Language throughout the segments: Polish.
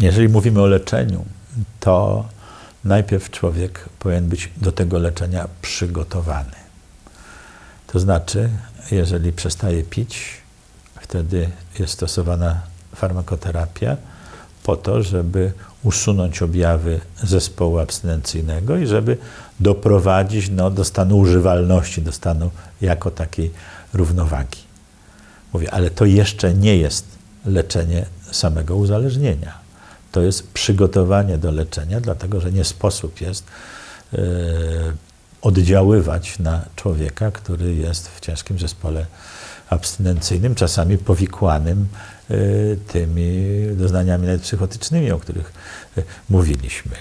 jeżeli mówimy o leczeniu, to najpierw człowiek powinien być do tego leczenia przygotowany. To znaczy, jeżeli przestaje pić, wtedy jest stosowana farmakoterapia po to, żeby usunąć objawy zespołu abstynencyjnego i żeby doprowadzić no, do stanu używalności, do stanu jako takiej równowagi. Mówię, ale to jeszcze nie jest leczenie samego uzależnienia. To jest przygotowanie do leczenia, dlatego że nie sposób jest e, oddziaływać na człowieka, który jest w ciężkim zespole abstynencyjnym, czasami powikłanym e, tymi doznaniami nawet psychotycznymi, o których e, mówiliśmy.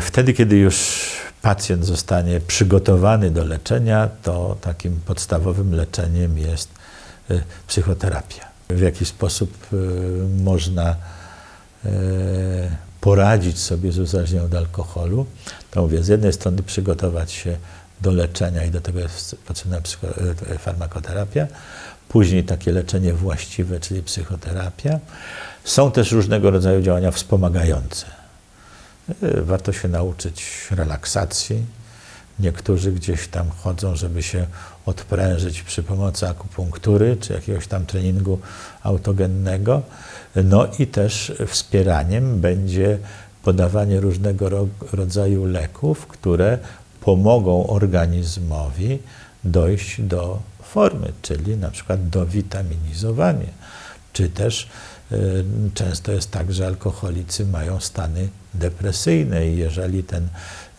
Wtedy, kiedy już pacjent zostanie przygotowany do leczenia, to takim podstawowym leczeniem jest psychoterapia. W jaki sposób można poradzić sobie z uzależnieniem od alkoholu, to mówię, z jednej strony przygotować się do leczenia i do tego jest potrzebna e, farmakoterapia, później takie leczenie właściwe, czyli psychoterapia. Są też różnego rodzaju działania wspomagające. E, Warto się nauczyć relaksacji. Niektórzy gdzieś tam chodzą, żeby się odprężyć przy pomocy akupunktury czy jakiegoś tam treningu autogennego. No i też wspieraniem będzie podawanie różnego ro- rodzaju leków, które pomogą organizmowi dojść do formy, czyli na przykład do witaminizowania, czy też często jest tak, że alkoholicy mają stany depresyjne i jeżeli ten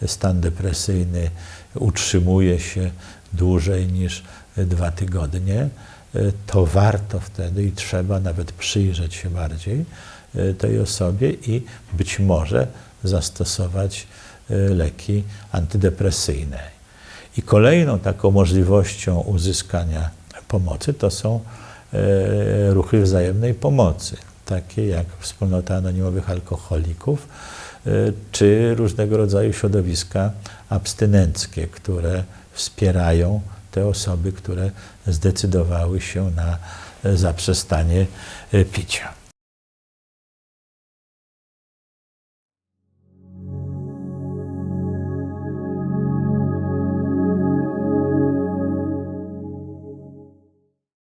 stan depresyjny utrzymuje się dłużej niż dwa tygodnie, y, to warto wtedy i trzeba nawet przyjrzeć się bardziej y, tej osobie i być może zastosować y, leki antydepresyjne. I kolejną taką możliwością uzyskania pomocy to są ruchy wzajemnej pomocy, takie jak wspólnota anonimowych alkoholików, e, czy różnego rodzaju środowiska abstynenckie, które wspierają te osoby, które zdecydowały się na e, zaprzestanie e, picia.